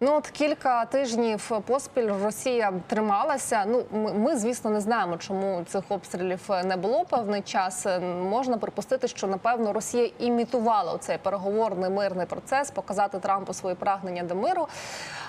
Ну от кілька тижнів поспіль Росія трималася. Ну ми, ми, звісно, не знаємо, чому цих обстрілів не було певний час. Можна припустити, що напевно Росія імітувала цей переговорний мирний процес, показати Трампу свої прагнення до миру.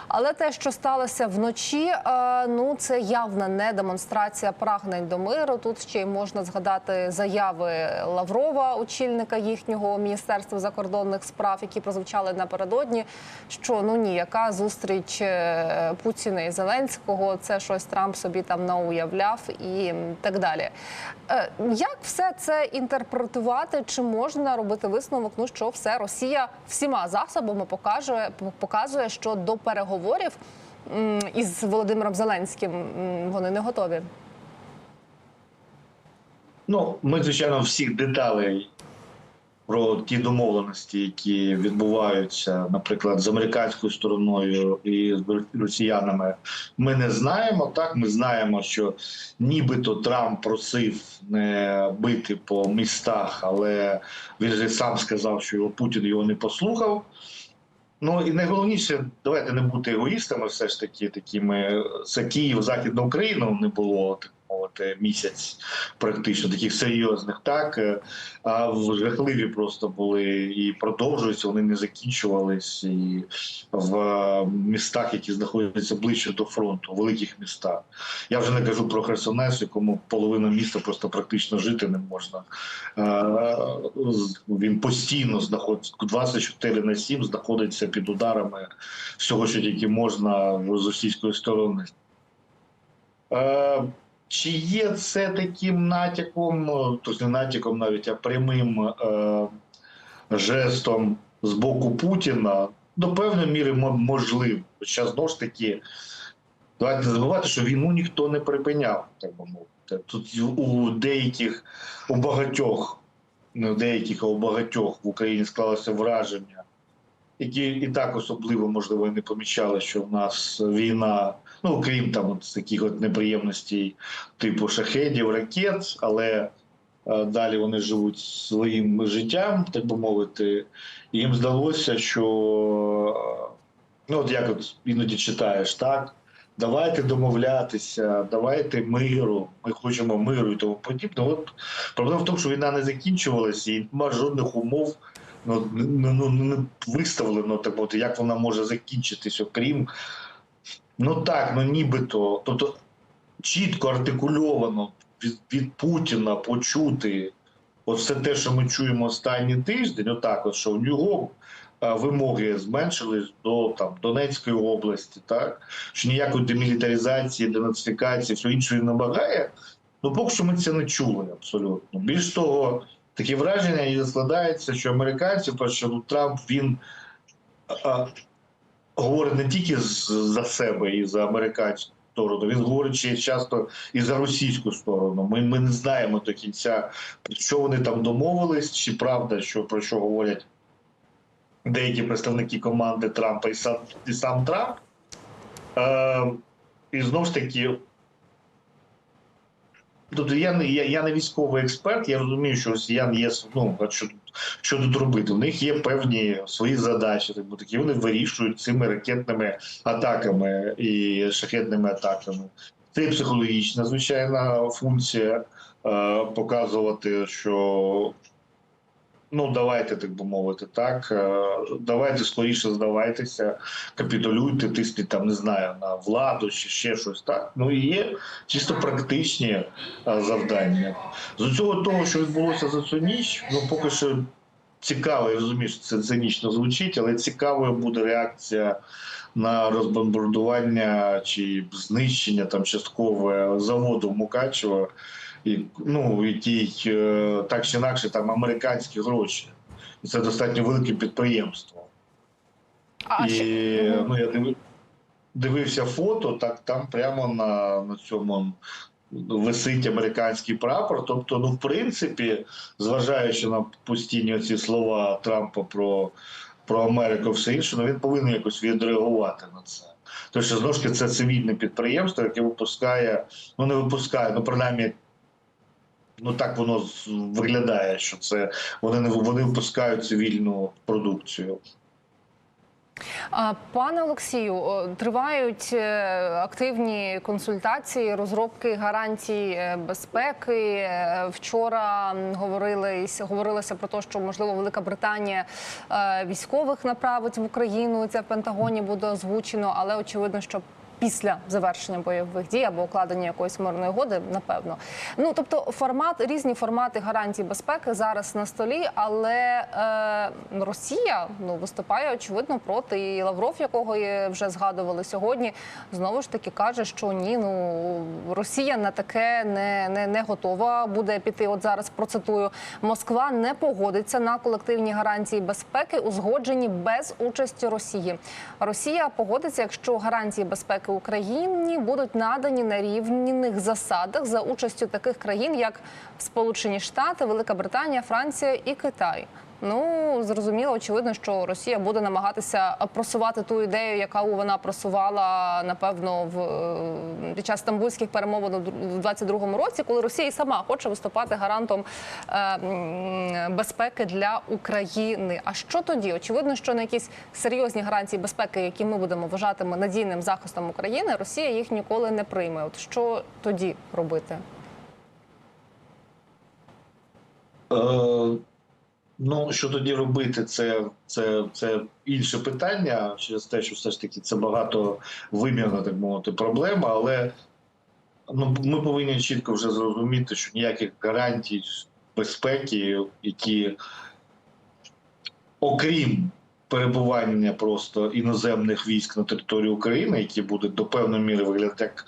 Але те, що сталося вночі, е, ну це явна не демонстрація прагнень до миру. Тут ще й можна згадати заяви Лаврова, очільника їхнього міністерства закордонних справ, які прозвучали напередодні. Що ну ні, яка зустріч е, Путіна і Зеленського, це щось Трамп собі там науявляв і так далі. Е, Як все це інтерпретувати? Чи можна робити висновок? Ну що все Росія всіма засобами покаже, показує, що до переговорів м, із Володимиром Зеленським вони не готові. Ну, ми, звичайно, всіх деталей про ті домовленості, які відбуваються, наприклад, з американською стороною і з росіянами, ми не знаємо. Так, ми знаємо, що нібито Трамп просив не бити по містах, але він же сам сказав, що його Путін його не послухав. Ну і найголовніше, давайте не бути егоїстами, все ж таки, такими це Київ, Західна Україна не було так місяць, практично таких серйозних, так е, а жахливі просто були і продовжуються. Вони не закінчувались і в е, містах, які знаходяться ближче до фронту, великих містах. Я вже не кажу про Херсонес, якому половина міста просто практично жити не можна. Е, Він постійно знаходиться 24 на 7 знаходиться під ударами всього, що тільки можна з російської сторони. Е, Чи є це таким натяком, ну, тобто не натяком навіть, а прямим е, жестом з боку Путіна? До певної міри можливо. Хоча знову ж таки, давайте не забувати, що війну ніхто не припиняв, так би мовити. Тут у деяких, у багатьох, не у деяких, а у багатьох в Україні склалося враження, які і так особливо можливо і не помічали, що в нас війна, ну крім там от таких от неприємностей, типу шахедів, ракет, але е, далі вони живуть своїм життям, так би мовити. І їм здалося, що ну от як от іноді читаєш, так. Давайте домовлятися, давайте миру. Ми хочемо миру і тому подібне. От проблема в тому, що війна не закінчувалася, і немає жодних умов ну, ну, ну, не виставлено так мовити, як вона може закінчитись, окрім ну так, ну нібито, тобто чітко артикульовано від, від Путіна почути от все те, що ми чуємо останній тиждень, отак, от що у нього е, вимоги зменшились до там Донецької області, так що ніякої демілітаризації, денацифікації, все іншого не. Ну, поки що ми це не чули абсолютно. Більш того, таке враження і складається, що американці, тому що ну, Трамп він а, говорить не тільки за себе і за американську сторону, він говорить ще часто і за російську сторону. Ми, ми не знаємо до кінця, що вони там домовились, чи правда, що про що говорять деякі представники команди Трампа і сам, і сам Трамп. Е, і знову ж таки, Тобто я не я, я не військовий експерт, я розумію, що росіян є ну, що, що тут робити. У них є певні свої задачі, так би такі вони вирішують цими ракетними атаками і шахетними атаками. Це психологічна звичайна функція е, показувати, що ну давайте, так би мовити, так е, давайте скоріше здавайтеся, капітулюйте, тисніть там, не знаю, на владу чи ще щось так. Ну і є чисто практичні е, завдання. З усього того, що відбулося за цю ніч, ну поки що цікаво, я розумію, що це цинічно звучить, але цікавою буде реакція на розбомбардування чи знищення там часткове заводу Мукачева, і, ну, який е, так чи інакше там американські гроші. І це достатньо велике підприємство. А і ну, я дивився фото, так там прямо на, на цьому висить американський прапор. Тобто, ну, в принципі, зважаючи на постійні ці слова Трампа про, про Америку, все інше, ну він повинен якось відреагувати на це. Тому що знову ж таки це цивільне підприємство, яке випускає, ну не випускає, ну принаймні. Ну так воно виглядає, що це вони не вони випускають цивільну продукцію. Пане Олексію, тривають е, активні консультації, розробки гарантій е, безпеки. Е, Вчора м, говорились, говорилося про те, що можливо Велика Британія військових направить в Україну. Це в Пентагоні буде озвучено, але очевидно, що. Після завершення бойових дій або укладення якоїсь мирної угоди, напевно. Ну тобто, формат різні формати гарантій безпеки зараз на столі, але е, Росія ну виступає очевидно проти і Лавров, якого вже згадували сьогодні, знову ж таки каже, що ні, ну Росія на таке не, не, не готова буде піти. От зараз процитую: Москва не погодиться на колективні гарантії безпеки, узгоджені без участі Росії. Росія погодиться, якщо гарантії безпеки Україні будуть надані на рівних засадах за участю таких країн, як Сполучені Штати, Велика Британія, Франція і Китай. Ну зрозуміло, очевидно, що Росія буде намагатися просувати ту ідею, яка вона просувала напевно в е, під час стамбульських перемовин у 22-му році, коли Росія сама хоче виступати гарантом е, безпеки для України. А що тоді? Очевидно, що на якісь серйозні гарантії безпеки, які ми будемо вважати надійним захистом України, Росія їх ніколи не прийме. От що тоді робити? Ну, що тоді робити, це, це, це інше питання через те, що все ж таки це багато вимірна, так мовити, проблема, але ну, ми повинні чітко вже зрозуміти, що ніяких гарантій безпеки, які, окрім перебування просто іноземних військ на території України, які будуть до певної міри виглядати як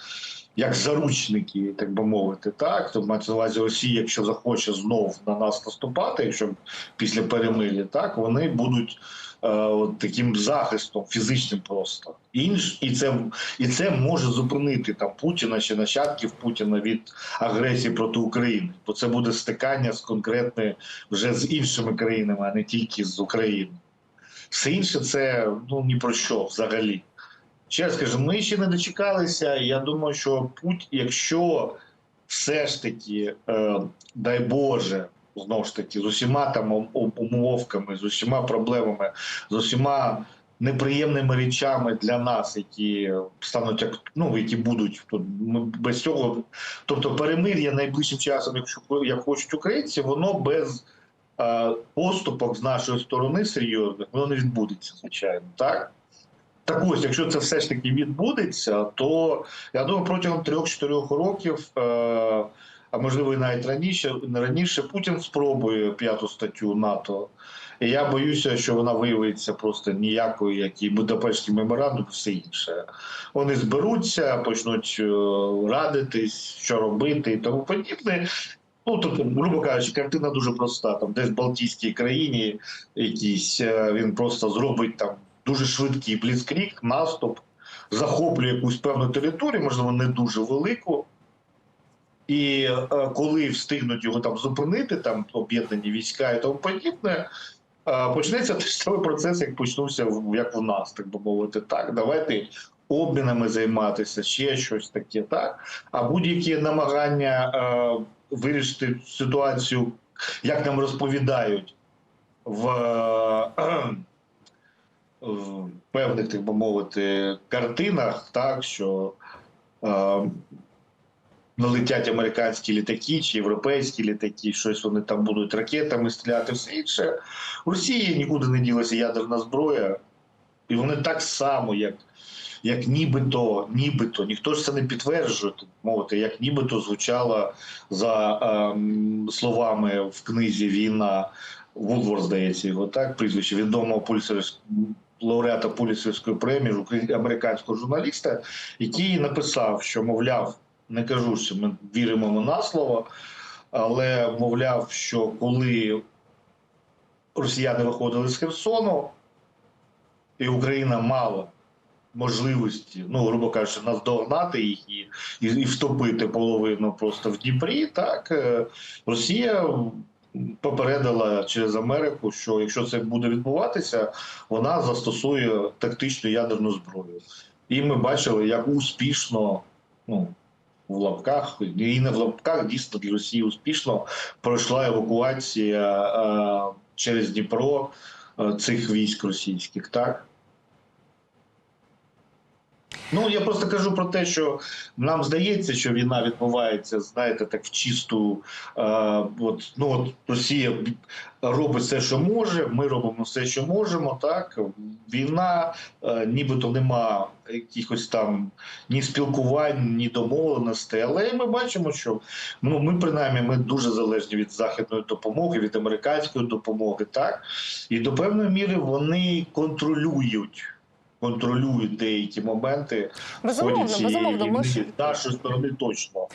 як заручники, так би мовити, так то мається на увазі Росія, якщо захоче знов на нас наступати, якщо після перемир'я, так вони будуть е, от таким захистом фізичним просто інш, і це і це може зупинити там Путіна чи нащадків Путіна від агресії проти України, бо це буде стикання з конкретною вже з іншими країнами, а не тільки з України. Все інше це ну ні про що взагалі. Ще раз кажу, ми ще не дочекалися. Я думаю, що путь, якщо все ж таки, е, дай Боже, знову ж таки, з усіма там ум- умовками, з усіма проблемами, з усіма неприємними речами для нас, які стануть ну, які будуть тут. Без цього, тобто перемир'я найближчим часом, якщо як хочуть українці, воно без е, поступок з нашої сторони серйозних, воно не відбудеться, звичайно, так. Так ось, якщо це все ж таки відбудеться, то я думаю, протягом 3-4 років, е, а можливо і навіть раніше, раніше, Путін спробує п'яту статтю НАТО. І я боюся, що вона виявиться просто ніякою, як і Будапештський меморандум, все інше. Вони зберуться, почнуть е, радитись, що робити і тому подібне. Ну, тобто, грубо кажучи, картина дуже проста. Там десь в Балтійській країні якийсь е, він просто зробить там дуже швидкий бліцкрік, наступ, захоплює якусь певну територію, можливо, не дуже велику. І е, коли встигнуть його там зупинити, там об'єднані війська і тому подібне, е, почнеться той самий процес, як почнувся як у нас, так би мовити. Так, давайте обмінами займатися, ще щось таке, так. А будь-які намагання е, вирішити ситуацію, як нам розповідають, в, е, в певних, так би мовити, картинах, так що е, налетять американські літаки чи європейські літаки, щось вони там будуть ракетами стріляти, все інше. У Росії нікуди не ділася ядерна зброя, і вони так само, як. Як нібито, нібито, ніхто ж це не підтверджує, так мовити, як нібито звучало за ем, словами в книзі Війна Вулвор, здається, його так, прізвище відомого пульсерського лауреата Пуліцерської премії американського журналіста, який написав, що мовляв, не кажу, що ми віримо йому на слово, але мовляв, що коли росіяни виходили з Херсону, і Україна мала можливості, ну, грубо кажучи, наздогнати їх і, і, і втопити половину просто в Дніпрі, так е, Росія попередила через Америку, що якщо це буде відбуватися, вона застосує тактичну ядерну зброю. І ми бачили, як успішно, ну в лапках, і не в лапках, дійсно для Росії успішно пройшла евакуація е, через Дніпро е, цих військ російських, так. Ну я просто кажу про те, що нам здається, що війна відбувається, знаєте, так в чисту. Е, от ну от Росія робить все, що може. Ми робимо все, що можемо. Так війна, е, нібито нема якихось там ні спілкувань, ні домовленостей. Але ми бачимо, що ну ми принаймні ми дуже залежні від західної допомоги, від американської допомоги, так і до певної міри вони контролюють. Контролюють деякі моменти Безумовно, цієї безумовно, ми з нашої сторони точно.